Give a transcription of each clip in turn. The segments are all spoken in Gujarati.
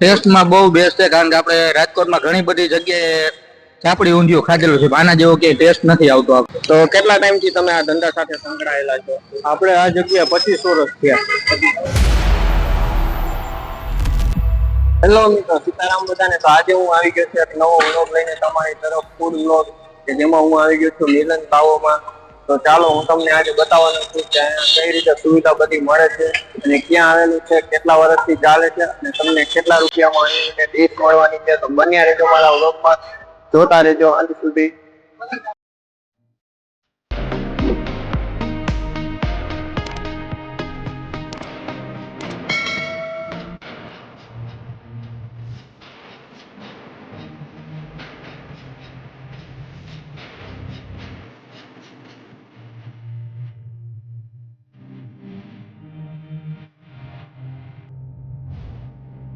ટેસ્ટમાં બહુ બેસ્ટ છે કારણ કે આપણે રાજકોટમાં ઘણી બધી જગ્યાએ ચાપડી ઊંધિયું ખાધેલું છે આના જેવો કે ટેસ્ટ નથી આવતો. તો કેટલા ટાઈમથી તમે આ ધંધા સાથે સંકળાયેલા છો? આપણે આ જગ્યા પચીસ વર્ષ થયા. હેલો મિત્રો સીતારામ બધાને. તો આજે હું આવી ગયો છું એક નવો વ્લોગ લઈને તમારી તરફ ફૂડ વ્લોગ કે જેમાં હું આવી ગયો છું મિલન તાવોમાં તો ચાલો હું તમને આજે બતાવવાનો છું કે કઈ રીતે સુવિધા બધી મળે છે અને ક્યાં આવેલું છે, કેટલા વર્ષથી ચાલે છે અને તમને કેટલા રૂપિયામાં અહીં ડીશ મળવાની છે. તો બન્યા રહેજો મારા વ્લોગમાં જોતા રહેજો. અંત સુધી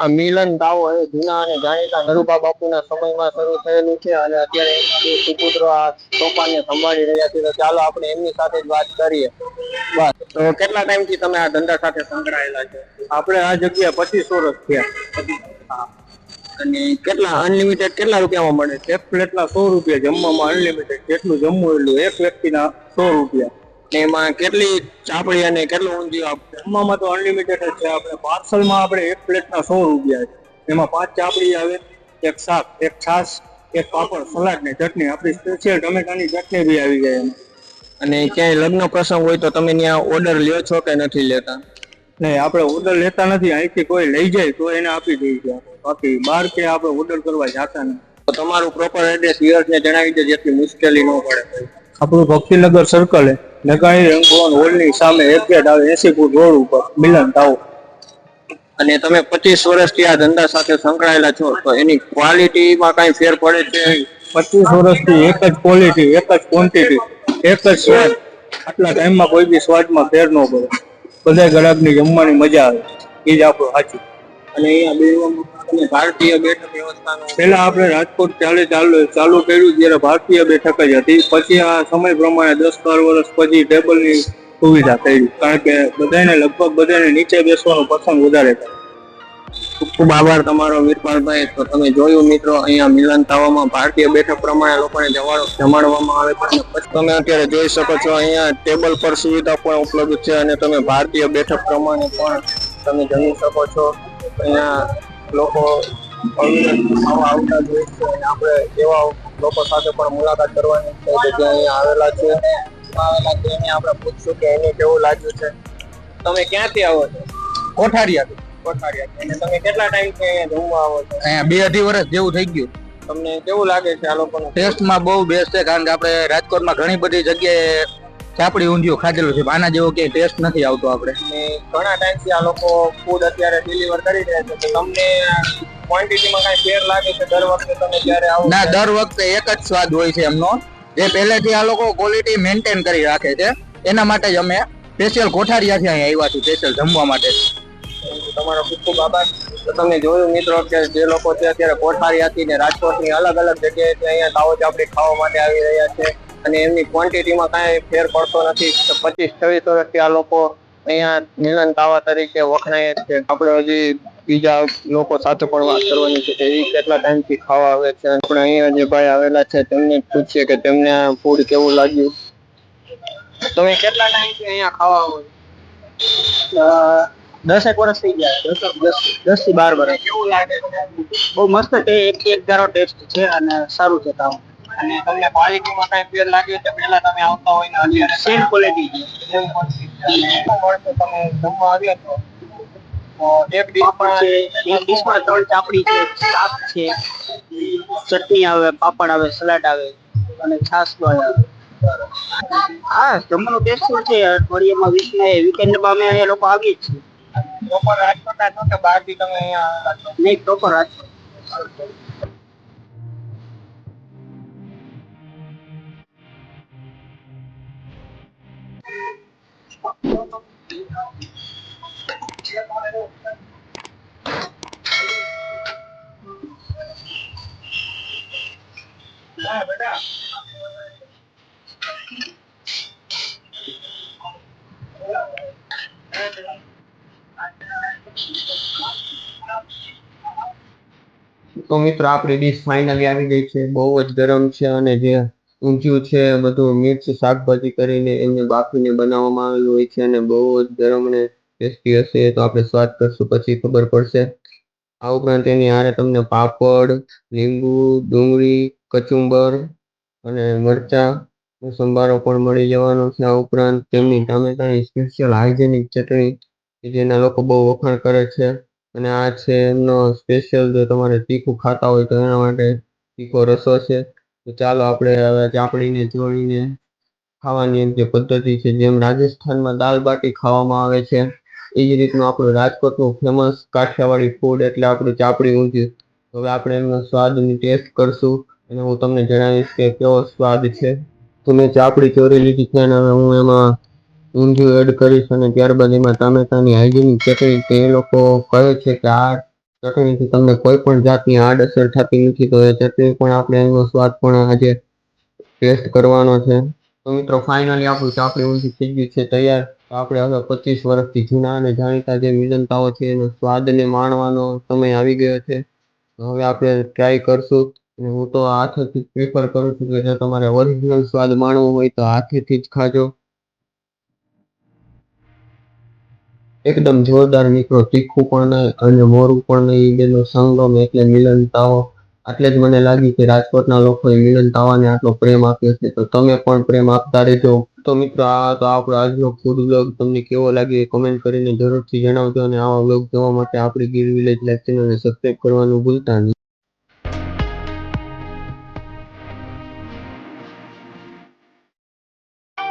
આ મિલન તાવો એ જૂના અને જાણીતા નરુબા બાપુના સમયમાં શરૂ થયેલું છે અને અત્યારે એમના સુપુત્રો આ સોપાને સંભાળી રહ્યા છે. તો ચાલો આપણે એમની સાથે જ વાત કરીએ. બસ તો કેટલા ટાઈમથી તમે આ ધંધા સાથે સંકળાયેલા છો? આપણે આ જગ્યાએ પચીસ વર્ષ થયા. અને કેટલા અનલિમિટેડ કેટલા રૂપિયામાં મળે છે? એક પ્લેટના સો રૂપિયા જમવામાં અનલિમિટેડ જેટલું જમવું એટલું એક વ્યક્તિના સો રૂપિયા. ને એમાં કેટલી ચાપડી અને કેટલું ઊંધિયું આપે? જમવામાં તો અનલિમિટેડ જ છે. આપણે પાર્સલમાં આપણે એક પ્લેટના સો રૂપિયા છે. એમાં પાંચ ચાપડી આવે એક શાક એક છાશ એક પાપડ સલાડ ને ચટણી. આપણી સ્પેશિયલ ટમેટાની ચટણી બી આવી જાય એમાં. અને ક્યાંય લગ્ન પ્રસંગ હોય તો તમે ત્યાં ઓર્ડર લ્યો છો કે નથી લેતા? નહીં આપણે ઓર્ડર લેતા નથી. અહીંથી કોઈ લઈ જાય તો એને આપી દઈએ છીએ બાકી બહાર કે આપણે ઓર્ડર કરવા જતા નથી. તો તમારું પ્રોપર એડ્રેસ ને જણાવી દે જેથી મુશ્કેલી ન પડે આપણું ભક્તિનગર સર્કલ નગાણી રંગભવન હોલની સામે એક ગેટ આવે, એસી ફૂટ રોડ ઉપર મિલન ટાઉન અને તમે પચીસ વર્ષથી આ ધંધા સાથે સંકળાયેલા છો, તો એની ક્વોલિટીમાં કઈ ફેર પડે છે? પચીસ વર્ષથી એક જ ક્વોલિટી એક જ ક્વોન્ટિટી એક જ સ્વાદ. આટલા ટાઈમમાં કોઈ બી સ્વાદમાં ફેર ન પડે. બધા ગ્રાહકની જમવાની મજા આવે. એ જ આપણું સાચું. અને અહીંયા બેવામાં ભારતીય બેઠક વ્યવસ્થાનો પહેલા આપણે રાજકોટ ચાલે ચાલુ ચાલુ કર્યું જ્યારે ભારતીય બેઠક જ હતી. પછી આ સમય પ્રમાણે દસ બાર વર્ષ પછી ટેબલની સુવિધા કરી કારણ કે બધાને લગભગ બધાને નીચે બેસવાનું પસંદ વધારે કરે. ખૂબ ખૂબ આભાર તમારો વીરપાલભાઈ. તો તમે જોયું મિત્રો અહીંયા મિલન તાવામાં ભારતીય બેઠક પ્રમાણે લોકોને જવાડો જમાડવામાં આવે છે. પછી તમે અત્યારે જોઈ શકો છો અહીંયા ટેબલ પર સુવિધા પણ ઉપલબ્ધ છે અને તમે ભારતીય બેઠક પ્રમાણે પણ તમે જમી શકો છો. અહીંયા લોકો આવા આવતા જ હોય છે. અને આપણે એવા લોકો સાથે પણ મુલાકાત કરવાની છે કે જે અહીંયા આવેલા છે. આવેલા છે એને આપણે પૂછશું કે એને કેવું લાગ્યું છે. તમે ક્યાંથી આવો છો? કોઠારિયાથી. કોઠારિયા અને તમે કેટલા ટાઈમથી અહીંયા જમવા આવો છો? અહીંયા બે અઢી વર્ષ જેવું થઈ ગયું. તમને કેવું લાગે છે આ લોકોનું? ટેસ્ટમાં બહુ બેસ્ટ છે કારણ કે આપણે રાજકોટમાં ઘણી બધી જગ્યાએ ચાપડી ઊંધિયું ખાધેલું છે આના જેવો ક્યાંય ટેસ્ટ નથી આવતો આપણે. ઘણા ટાઈમથી આ લોકો ફૂડ અત્યારે ડિલિવર કરી રહ્યા છે તો તમને ક્વોન્ટિટીમાં કઈ ફેર લાગે છે દર વખતે તમે જ્યારે આવો ના દર વખતે એક જ સ્વાદ હોય છે એમનો. જે પહેલેથી આ લોકો ક્વોલિટી મેન્ટેન કરી રાખે છે. એના માટે જ અમે સ્પેશિયલ કોઠારિયાથી અહીંયા આવ્યા છું સ્પેશિયલ જમવા માટે. તમારો ખૂબ ખૂબ આભાર. તો તમે જોયું મિત્રો કે જે લોકો છે અત્યારે કોઠારીયાથી ને રાજકોટની અલગ અલગ જગ્યાએથી અહીંયા દાવો ચાપડી ખાવા માટે આવી રહ્યા છે. અને એમની ક્વોન્ટિટીમાં કાંઈ ફેર પડતો નથી. તો પચીસ છવ્વીસ વર્ષથી આ લોકો અહીંયા નીલન તાવા તરીકે વખણાય છે. આપણે હજી બીજા લોકો સાથે પણ વાત કરવાની છે કે એ કેટલા ટાઈમથી ખાવા આવે છે. આપણે અહીંયા જે ભાઈ આવેલા છે તેમને પૂછીએ કે તેમને આ ફૂડ કેવું લાગ્યું. તમે કેટલા ટાઈમથી અહીંયા ખાવા આવો દસ દસેક વર્ષ થઈ ગયા દસ દસથી બાર વર્ષ. કેવું લાગે બહુ મસ્ત એક એક ટેસ્ટ છે અને સારું છે તાવ. અને તમને ક્વોલિટીમાં કઈ ફેર લાગ્યો તો પહેલા તમે આવતા હોય ને અત્યારે સેમ ક્વોલિટી છે કેવું મળશે? તમે જમવા આવ્યા તો એક ડીશમાં એક ડીશમાં ત્રણ ચાપડી છે શાક છે ચટણી આવે પાપડ આવે સલાડ આવે અને છાશ આવે. હા જમવાનું ટેસ્ટફુલ છે? અઠવાડિયામાં વીસ ને વીકેન્ડમાં અમે અહીંયા લોકો આવીએ છીએ. પ્રોપર રાજકોટના છો કે બહારથી તમે અહીંયા? નહીં પ્રોપર રાજકોટ તો મિત્રો આપણી ડીશ ફાઇનલી આવી ગઈ છે. બહુ જ ગરમ છે અને જે ઊંધિયું છે, બધું મિર્ચ, શાકભાજી કરીને એમને બાફીને બનાવવામાં આવેલું હોય છે અને બહુ જ ગરમ ટેસ્ટી હશે તો આપણે સ્વાદ કરશું પછી ખબર પડશે. આ ઉપરાંત એની હારે તમને પાપડ, લીંબુ, ડુંગળી, કચુંબર અને મરચા સંભારો પણ મળી જવાનો છે. આ ઉપરાંત તેમની ટામેટાની સ્પેશિયલ હાઇજેનિક ચટણી કે જેના લોકો બહુ વખાણ કરે છે અને આ છે એમનો સ્પેશિયલ જો તમારે તીખું ખાતા હોય તો એના માટે તીખો રસો છે. તો ચાલો આપણે હવે ચાપડીને જોડીને ખાવાની જે પદ્ધતિ છે, જેમ રાજસ્થાનમાં દાલ બાટી ખાવામાં આવે છે, એ જ રીતનું આપણું રાજકોટનું ફેમસ કાઠિયાવાડી ફૂડ એટલે આપણું ચાપડી ઊંધિયું. હવે આપણે એમનો સ્વાદની ટેસ્ટ કરશું અને હું તમને જણાવીશ કે કેવો સ્વાદ છે. તો મેં ચાપડી ચોરી લીધી છે અને હવે હું એમાં ઊંધિયું એડ કરીશ અને ત્યારબાદ એમાં ટામેટાની હાઇજેનિક ચટણી, તે લોકો કહે છે કે આ ચટણીથી તમને કોઈ પણ જાતની આડઅસર થતી નથી, તો એ ચટણી પણ આપણે એનો સ્વાદ પણ આજે ટેસ્ટ કરવાનો છે. તો મિત્રો ફાઇનલી આપણું ચાપડી ઊંધી થઈ ગયું છે, તૈયાર. આપણે હવે પચીસ વર્ષથી જૂના અને જાણીતા જે મિલનતાઓ છે, એનો સ્વાદને માણવાનો સમય આવી ગયો છે. હવે આપણે ટ્રાય કરશું. હું તો હાથેથી પ્રિફર કરું છું કે જો તમારે ઓરિજિનલ સ્વાદ માણવો હોય તો હાથેથી જ ખાજો. એકદમ જોરદાર મિત્રો તીખું પણ નહીં અને મોરું પણ નહીં. બેનો સંગમ એટલે મિલનતાઓ આટલે જ મને લાગ્યું કે રાજકોટના લોકોએ મિલન તાવાને આટલો પ્રેમ આપ્યો છે. તો તમે પણ પ્રેમ આપતા રહેજો. તો મિત્રો, આ તો આપણો આજનો ફૂડ બ્લોગ તમને કેવો લાગ્યો એ કમેન્ટ કરીને જરૂરથી જણાવજો અને આવા બ્લોગ જોવા માટે આપણી ગીર વિલેજ લાઈફ ચેનલને સબસ્ક્રાઈબ કરવાનું ભૂલતા નહીં.